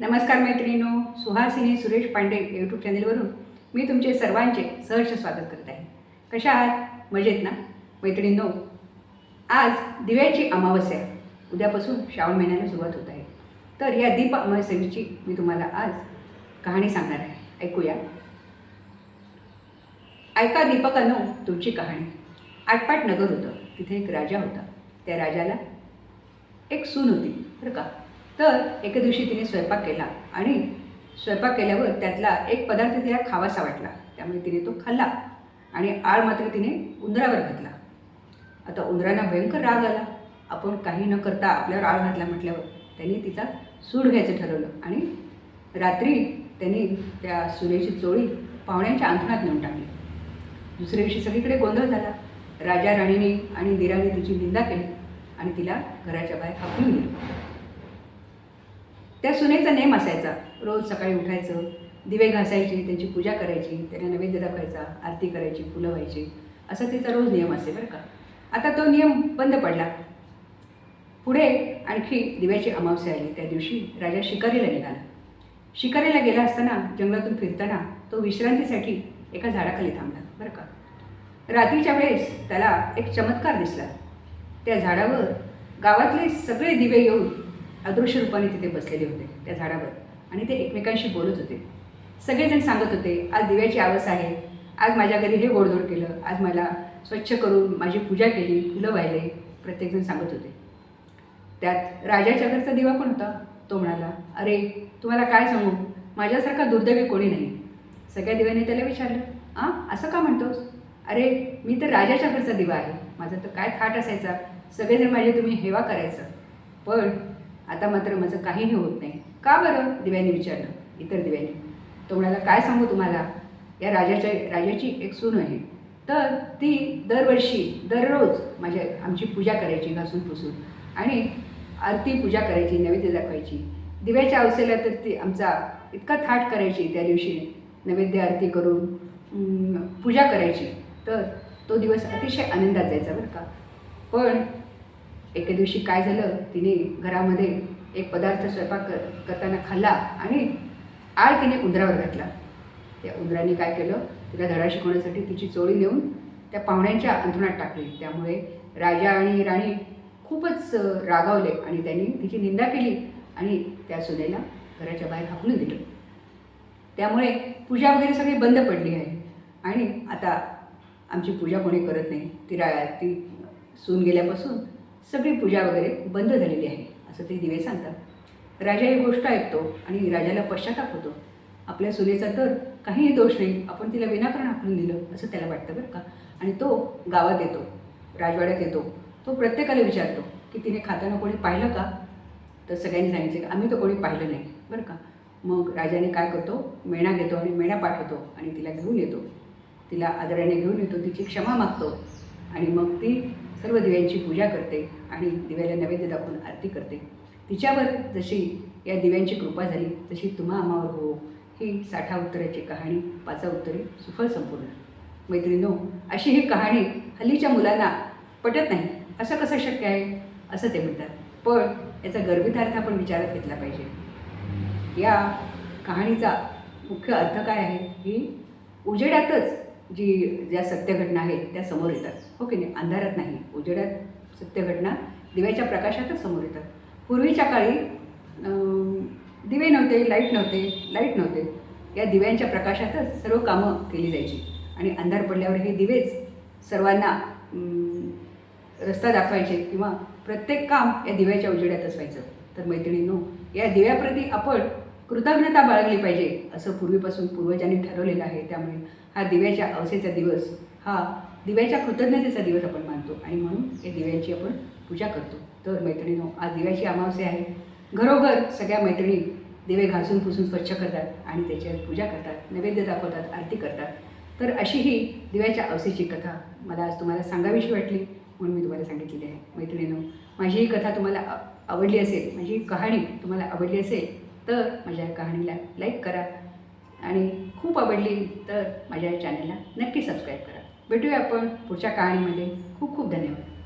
नमस्कार मैत्रिणीनो सुहासिनी सुरेश पांडे यूट्यूब चॅनेलवरून मी तुमचे सर्वांचे सहर्ष स्वागत करत आहे. कशा आहात? मजेत ना? मैत्रिणींनो आज दिव्याची अमावस्या उद्यापासून श्रावण महिन्याला सुरुवात होत आहे. तर या दीप अमावस्येची मी तुम्हाला आज कहाणी सांगणार आहे. ऐकूया. ऐका दीपकानो तुमची कहाणी. आटपाट नगर होतं. तिथे एक राजा होता. त्या राजाला एक सून होती बरं का? तर एके दिवशी तिने स्वयंपाक केला आणि स्वयंपाक केल्यावर त्यातला एक पदार्थ तिला खावासा वाटला. त्यामुळे तिने तो खाल्ला आणि आळ मात्र तिने उंदरावर घातला. आता उंदरांना भयंकर राग आला. आपण काही न करता आपल्यावर आळ घातला म्हटल्यावर त्यांनी तिचा सूड घ्यायचं ठरवलं आणि रात्री त्यांनी त्या सुनेची चोळी पाहुण्यांच्या अंथरुणात नेऊन टाकली. दुसऱ्या दिवशी सगळीकडे गोंधळ झाला. राजा राणीने आणि दिराने तिची निंदा केली आणि तिला घराच्या बाहेर हाकलून दिलं. त्या सुनेचा नेम असायचा. रोज सकाळी उठायचं दिवे घासायचे त्यांची पूजा करायची त्यांना नैवेद्य दाखवायचा आरती करायची फुलं व्हायची. असा तिचा रोज नियम असे बरं का. आता तो नियम बंद पडला. पुढे आणखी दिव्याची अमावस्या आली. त्या दिवशी राजा शिकारीला निघाला. शिकारीला गेला असताना जंगलातून फिरताना तो विश्रांतीसाठी एका झाडाखाली थांबला. बरं का. रात्रीच्या वेळेस त्याला एक चमत्कार दिसला. त्या झाडावर गावातले सगळे दिवे येऊन अदृश्य रूपाने तिथे बसलेले होते त्या झाडावर. आणि ते एकमेकांशी बोलत होते. सगळेजण सांगत होते आज दिव्याची आवस आहे. आज माझ्या घरी हे गोडधोड केलं. आज मला स्वच्छ करून माझी पूजा केली फुलं वाहिले प्रत्येकजण सांगत होते. त्यात राजाच्या घरचा दिवा पण होता. तो म्हणाला अरे तुम्हाला काय सांगू? माझ्यासारखा दुर्दैवी कोणी नाही. सगळ्या दिव्याने त्याला विचारलं आ असं का म्हणतोस? अरे मी तर राजाच्या घरचा दिवा आहे. माझा तर काय थाट असायचा? सगळेजण माझे तुम्ही हेवा करायचं. पण आता मात्र माझं काहीही होत नाही. का बरं? दिव्याने विचारलं. इतर दिव्याने. तो म्हणाला काय सांगू तुम्हाला? या राजाच्या राजाची एक सून आहे. तर ती दरवर्षी दररोज माझ्या आमची पूजा करायची घासून पुसून. आणि आरती पूजा करायची नैवेद्य दाखवायची. दिव्याच्या अवसेला तर ती आमचा इतका थाट करायची त्या दिवशी. नैवेद्य आरती करून पूजा करायची. तर तो दिवस अतिशय आनंदात जायचा बरं का. पण एके दिवशी काय झालं? तिने घरामध्ये एक पदार्थ स्वयंपाक कर करताना खाल्ला आणि आळ तिने उंदरावर घातला. त्या उंदराने काय केलं? तिला धडा शिकवण्यासाठी तिची चोळी नेऊन त्या पाहुण्यांच्या अंथरुणात टाकली. त्यामुळे राजा आणि राणी खूपच रागावले आणि त्यांनी तिची निंदा केली आणि त्या सुनेला घराच्या बाहेर हाकलून दिलं. त्यामुळे पूजा वगैरे सगळी बंद पडली आहे. आणि आता आमची पूजा कोणी करत नाही. ती रा ती सून गेल्यापासून सगळी पूजा वगैरे बंद झालेली आहे असं ते दिवे सांगतात. राजा ही गोष्ट ऐकतो आणि राजाला पश्चाताप होतो. आपल्या सुनेचा तर काहीही दोष नाही आपण तिला विनाकारण हाकलून दिलं असं त्याला वाटतं बरं का. आणि तो गावात येतो राजवाड्यात येतो. तो प्रत्येकाला विचारतो की तिने खाताना कोणी पाहिलं का? तर सगळ्यांनी सांगितलं की आम्ही तर कोणी पाहिलं नाही बरं का. मग राजाने काय करतो? मेणा घेतो आणि मेणा पाठवतो आणि तिला घेऊन येतो. तिला आदराने घेऊन येतो तिची क्षमा मागतो. आणि मग ती सर्व दिव्यांची पूजा करते आणि दिव्याला नैवेद्य दाखवून आरती करते. तिच्यावर जशी या दिव्यांची कृपा झाली तशी तुम्हा आम्हावर हो. ही साठा उत्तराची कहाणी पाचा उत्तरे सुफल संपूर्ण. मैत्रिणीनो अशी ही कहाणी हल्लीच्या मुलांना पटत नाही. असं कसं शक्य आहे? असं ते म्हणतात. पण याचा गर्भितार्थ आपण विचारात घेतला पाहिजे. या कहाणीचा मुख्य अर्थ काय आहे? की उजेडातच जी ज्या सत्यघटना आहेत त्या समोर येतात. हो की नाही? अंधारात नाही उजेडात सत्यघटना दिव्याच्या प्रकाशातच समोर येतात. पूर्वीच्या काळी दिवे नव्हते लाइट नव्हते लाइट नव्हते. या दिव्यांच्या प्रकाशातच सर्व कामं केली जायची. आणि अंधार पडल्यावर हे दिवेच सर्वांना रस्ता दाखवायचे किंवा प्रत्येक काम या दिव्याच्या उजेडातच व्हायचं तर मैत्रिणींनो या दिव्याप्रती आपण कृतज्ञता बाळगली पाहिजे असं पूर्वीपासून पूर्वजांनी ठरवलेलं आहे. त्यामुळे हा दिव्याच्या अवसेचा दिवस हा दिव्याच्या कृतज्ञतेचा दिवस आपण मानतो. आणि म्हणून या दिव्यांची आपण पूजा करतो. तर मैत्रिणीनो आज दिव्याची अमावस्या आहे. घरोघर सगळ्या मैत्रिणी दिवे घासून पुसून स्वच्छ करतात आणि त्याच्यावर पूजा करतात नैवेद्य दाखवतात आरती करतात. तर अशी ही दिव्याच्या अवसेची कथा मला आज तुम्हाला सांगावीशी वाटली म्हणून मी तुम्हाला सांगितलेली आहे. मैत्रिणीनो माझी ही कथा तुम्हाला आवडली असेल माझी कहाणी तुम्हाला आवडली असेल तर माझ्या कहाणीला लाईक करा. आणि खूप आवडली तर माझ्या चॅनलला नक्की सबस्क्राईब करा. भेटूया आपण पुढच्या कहाणीमध्ये. खूप खूप धन्यवाद.